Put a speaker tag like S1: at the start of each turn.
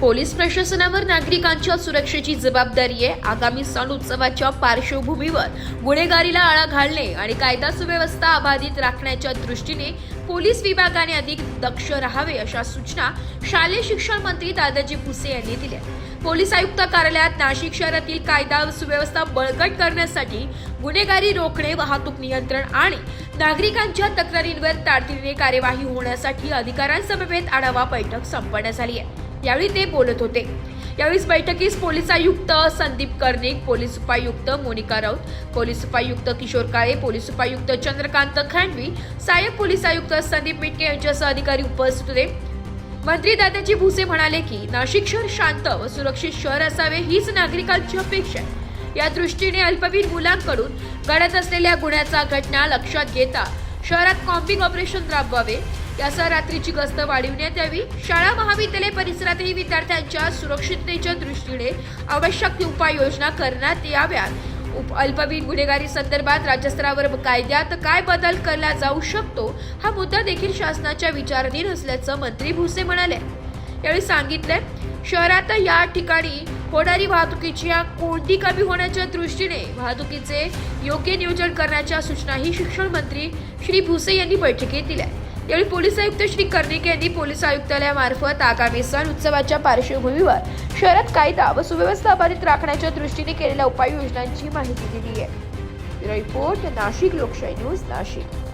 S1: Police प्रशासनावर नागरिकांच्या सुरक्षेची जबाबदारी आहे. आगामी सण उत्सवाच्या पार्श्वभूमीवर गुन्हेगारीला आळा घालणे आणि कायदा सुव्यवस्था अबाधित राखण्याच्या दृष्टीने पोलीस विभागाने अधिक दक्ष राहावे अशा सूचना शालेय शिक्षण मंत्री दादाजी भुसे यांनी दिल्या. पोलीस आयुक्त कार्यालयात नाशिक शहरातील कायदा सुव्यवस्था बळकट करण्यासाठी गुन्हेगारी रोखणे वाहतूक नियंत्रण आणि नागरिकांच्या तक्रारींवर तातडीने कार्यवाही होण्यासाठी अधिकाऱ्यांसमवेत आढावा बैठक संपन्न झाली आहे. यावेळी ते बोलत होते. यावेळी बैठकीस पोलीस आयुक्त संदीप कर्णिक पोलीस उपायुक्त मोनिका राऊत पोलीस उपायुक्त किशोर काळे पोलीस उपायुक्त चंद्रकांत खांडवी सहाय्यक पोलीस आयुक्त संदीप मिटके यांच्यासह अधिकारी उपस्थित होते. मंत्री दादाजी भुसे म्हणाले की नाशिक शहर शांत व सुरक्षित शहर असावे हीच नागरिकांची अपेक्षा आहे. या दृष्टीने अल्पवीर मुलांकडून घडत असलेल्या गुन्ह्याचा घटना लक्षात घेता शहरात कॉम्बिंग ऑपरेशन राबवावे यासह रात्रीची गस्त वाढविण्यात यावी. शाळा महाविद्यालय परिसरातही विद्यार्थ्यांच्या सुरक्षिततेच्या दृष्टीने आवश्यक ती उपाययोजना करण्यात याव्यात उप- गुन्हेगारी संदर्भात राज्यस्तरावर कायद्यात काय बदल केला जाऊ शकतो हा मुद्दा देखील शासनाच्या विचाराधीन असल्याचं मंत्री भुसे म्हणाले. यावेळी सांगितले शहरात या ठिकाणी होणारी वाहतुकीची कोणती कमी होण्याच्या दृष्टीने वाहतुकीचे योग्य नियोजन करण्याच्या सूचनाही शिक्षण मंत्री श्री भुसे यांनी बैठकीत दिल्या. यावेळी पोलीस आयुक्त श्री कर्णिक यांनी पोलीस आयुक्तालयामार्फत आगामी सण उत्सवाच्या पार्श्वभूमीवर शहरात कायदा व सुव्यवस्था अबाधित राखण्याच्या दृष्टीने केलेल्या उपाययोजनांची माहिती दिली आहे. रिपोर्ट नाशिक लोकशाही न्यूज नाशिक.